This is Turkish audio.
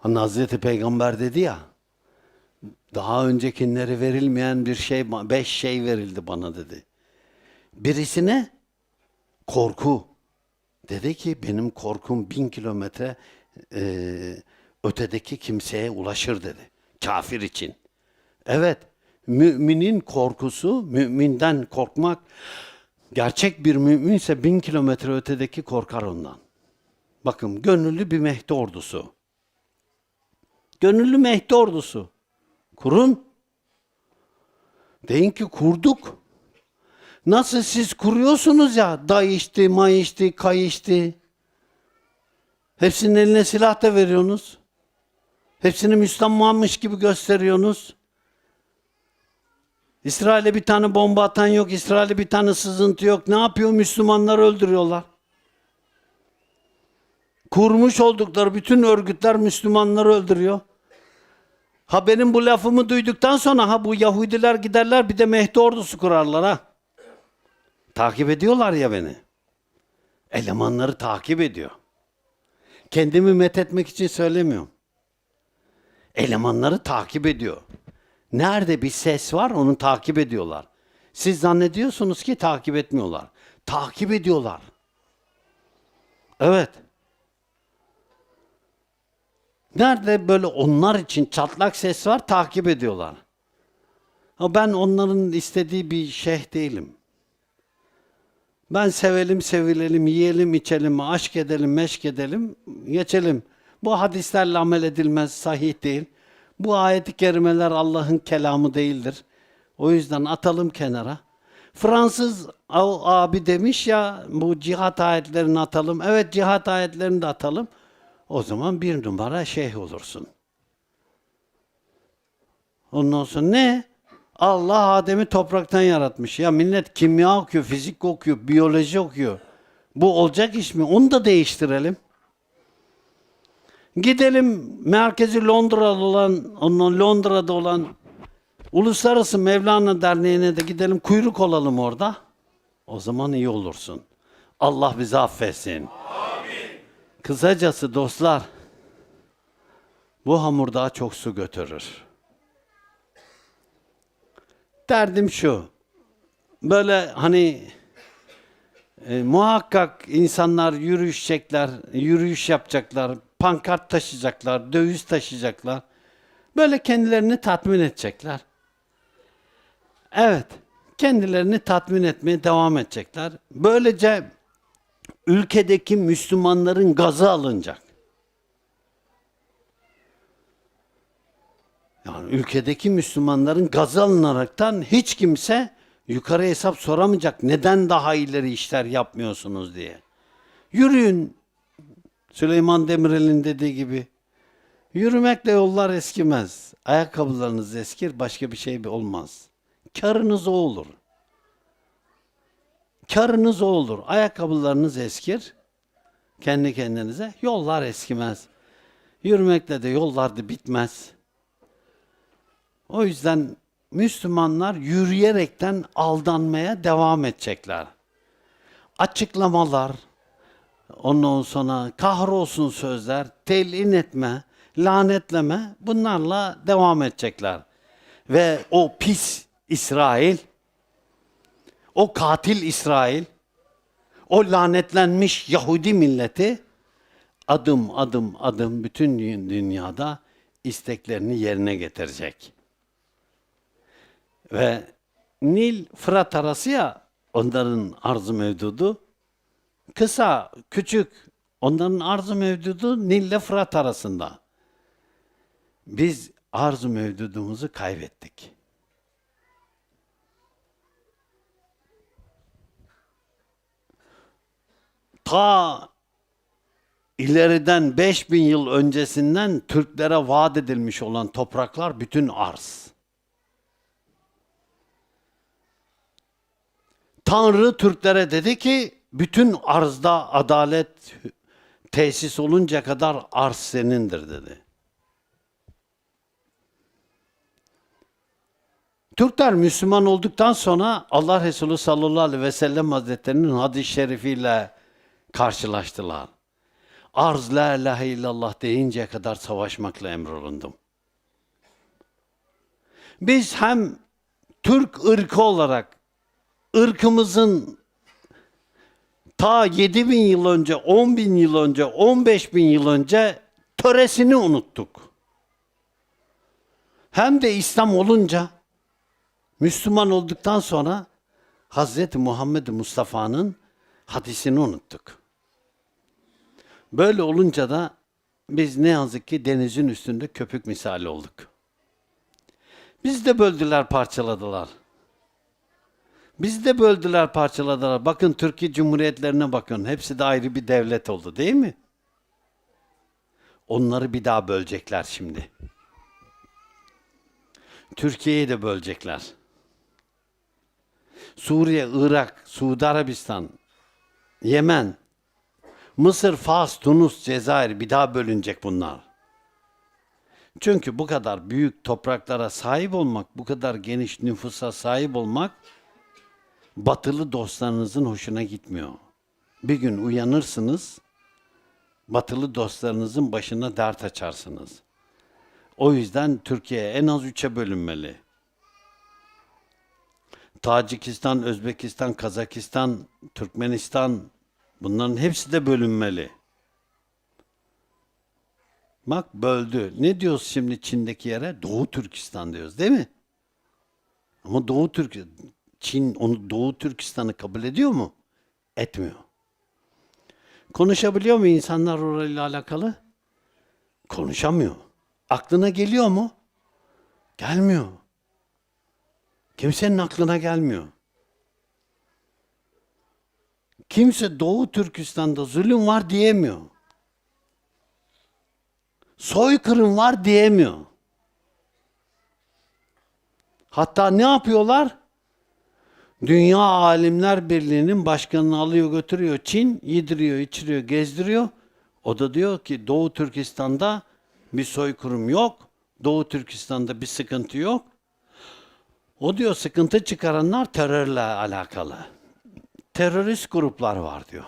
Hani Hazreti Peygamber dedi ya, daha öncekileri verilmeyen bir şey, beş şey verildi bana dedi. Birisine korku. Dedi ki benim korkum bin kilometre eee, ötedeki kimseye ulaşır dedi. Kafir için. Evet, müminin korkusu, müminden korkmak, gerçek bir müminse bin kilometre ötedeki korkar ondan. Bakın gönüllü bir Mehdi ordusu. Gönüllü Mehdi ordusu. Kurun. Deyin ki kurduk. Nasıl siz kuruyorsunuz ya, dayıştı, mayıştı, kayıştı. Hepsinin eline silah da veriyorsunuz. Hepsini Müslümanmış gibi gösteriyorsunuz. İsrail'e bir tane bomba atan yok, İsrail'e bir tane sızıntı yok. Ne yapıyor? Müslümanları öldürüyorlar. Kurmuş oldukları bütün örgütler Müslümanları öldürüyor. Ha benim bu lafımı duyduktan sonra ha bu Yahudiler giderler bir de Mehdi ordusu kurarlar ha. Takip ediyorlar ya beni. Elemanları takip ediyor. Kendimi methetmek için söylemiyorum. Elemanları takip ediyor. Nerede bir ses var onu takip ediyorlar. Siz zannediyorsunuz ki takip etmiyorlar. Takip ediyorlar. Evet. Nerede böyle onlar için çatlak ses var takip ediyorlar. Ha ben onların istediği bir şeyh değilim. Ben sevelim, sevilelim, yiyelim, içelim, aşk edelim, meşk edelim, geçelim. Bu hadislerle amel edilmez, sahih değil. Bu ayet-i kerimeler Allah'ın kelamı değildir. O yüzden atalım kenara. Fransız abi demiş ya bu cihat ayetlerini atalım. Evet cihat ayetlerini de atalım. O zaman bir numara şeyh olursun. Ondan sonra ne? Allah Adem'i topraktan yaratmış. Ya millet kimya okuyor, fizik okuyor, biyoloji okuyor. Bu olacak iş mi? Onu da değiştirelim. Gidelim merkezi Londra'da olan, onun Londra'da olan Uluslararası Mevlana Derneği'ne de gidelim kuyruk olalım orada. O zaman iyi olursun. Allah bizi affetsin. Kısacası dostlar, bu hamur daha çok su götürür. Derdim şu, böyle hani e, muhakkak insanlar yürüyüşecekler, yürüyüş yapacaklar, pankart taşıyacaklar, döviz taşıyacaklar. Böyle kendilerini tatmin edecekler. Evet, kendilerini tatmin etmeye devam edecekler. Böylece ülkedeki Müslümanların gazı alınacak. Yani ülkedeki Müslümanların gazı alınaraktan hiç kimse yukarı hesap soramayacak. Neden daha ileri işler yapmıyorsunuz diye. Yürüyün. Süleyman Demirel'in dediği gibi. Yürümekle yollar eskimez. Ayakkabılarınız eskir, başka bir şey olmaz. Karınız o olur. Karınız o olur. Ayakkabılarınız eskir. Kendi kendinize. Yollar eskimez. Yürümekle de yollar da bitmez. O yüzden Müslümanlar yürüyerekten aldanmaya devam edecekler. Açıklamalar, ondan sonra kahrolsun sözler, telin etme, lanetleme bunlarla devam edecekler. Ve o pis İsrail, o katil İsrail, o lanetlenmiş Yahudi milleti adım adım adım bütün dünyada isteklerini yerine getirecek. Ve Nil Fırat arası ya onların arz mevdudu. Kısa, küçük onların arz mevdudu Nil ile Fırat arasında. Biz arz mevdudumuzu kaybettik. Ta ileriden 5000 yıl öncesinden Türklere vaat edilmiş olan topraklar bütün arz. Tanrı Türklere dedi ki bütün arzda adalet tesis olunca kadar arz senindir dedi. Türkler Müslüman olduktan sonra Allah Resulü sallallahu aleyhi ve sellem hazretlerinin hadis-i şerifiyle karşılaştılar. arz la ilahe illallah deyinceye kadar savaşmakla emrolundum. Biz hem Türk ırkı olarak ırkımızın ta 7 bin yıl önce, 10 bin yıl önce, 15 bin yıl önce töresini unuttuk. Hem de İslam olunca, Müslüman olduktan sonra Hazreti Muhammed Mustafa'nın hadisini unuttuk. Böyle olunca da biz ne yazık ki denizin üstünde köpük misali olduk. Biz de böldüler, parçaladılar. Biz de böldüler, parçaladılar. Bakın Türkiye Cumhuriyetlerine bakın. Hepsi de ayrı bir devlet oldu değil mi? Onları bir daha bölecekler şimdi. Türkiye'yi de bölecekler. Suriye, Irak, Suudi Arabistan, Yemen, Mısır, Fas, Tunus, Cezayir bir daha bölünecek bunlar. Çünkü bu kadar büyük topraklara sahip olmak, bu kadar geniş nüfusa sahip olmak batılı dostlarınızın hoşuna gitmiyor. Bir gün uyanırsınız, batılı dostlarınızın başına dert açarsınız. O yüzden Türkiye en az üçe bölünmeli. Tacikistan, Özbekistan, Kazakistan, Türkmenistan bunların hepsi de bölünmeli. Bak böldü. Ne diyoruz şimdi Çin'deki yere? Doğu Türkistan diyoruz değil mi? Ama Doğu Türk Çin onu Doğu Türkistan'ı kabul ediyor mu? Etmiyor. Konuşabiliyor mu insanlar orayla alakalı? Konuşamıyor. Aklına geliyor mu? Gelmiyor. Kimsenin aklına gelmiyor. Kimse Doğu Türkistan'da zulüm var diyemiyor. Soykırım var diyemiyor. Hatta ne yapıyorlar? Dünya Alimler Birliği'nin başkanını alıyor götürüyor Çin, yediriyor, içiriyor, gezdiriyor. O da diyor ki Doğu Türkistan'da bir soykırım yok. Doğu Türkistan'da bir sıkıntı yok. O diyor sıkıntı çıkaranlar terörle alakalı. Terörist gruplar var diyor.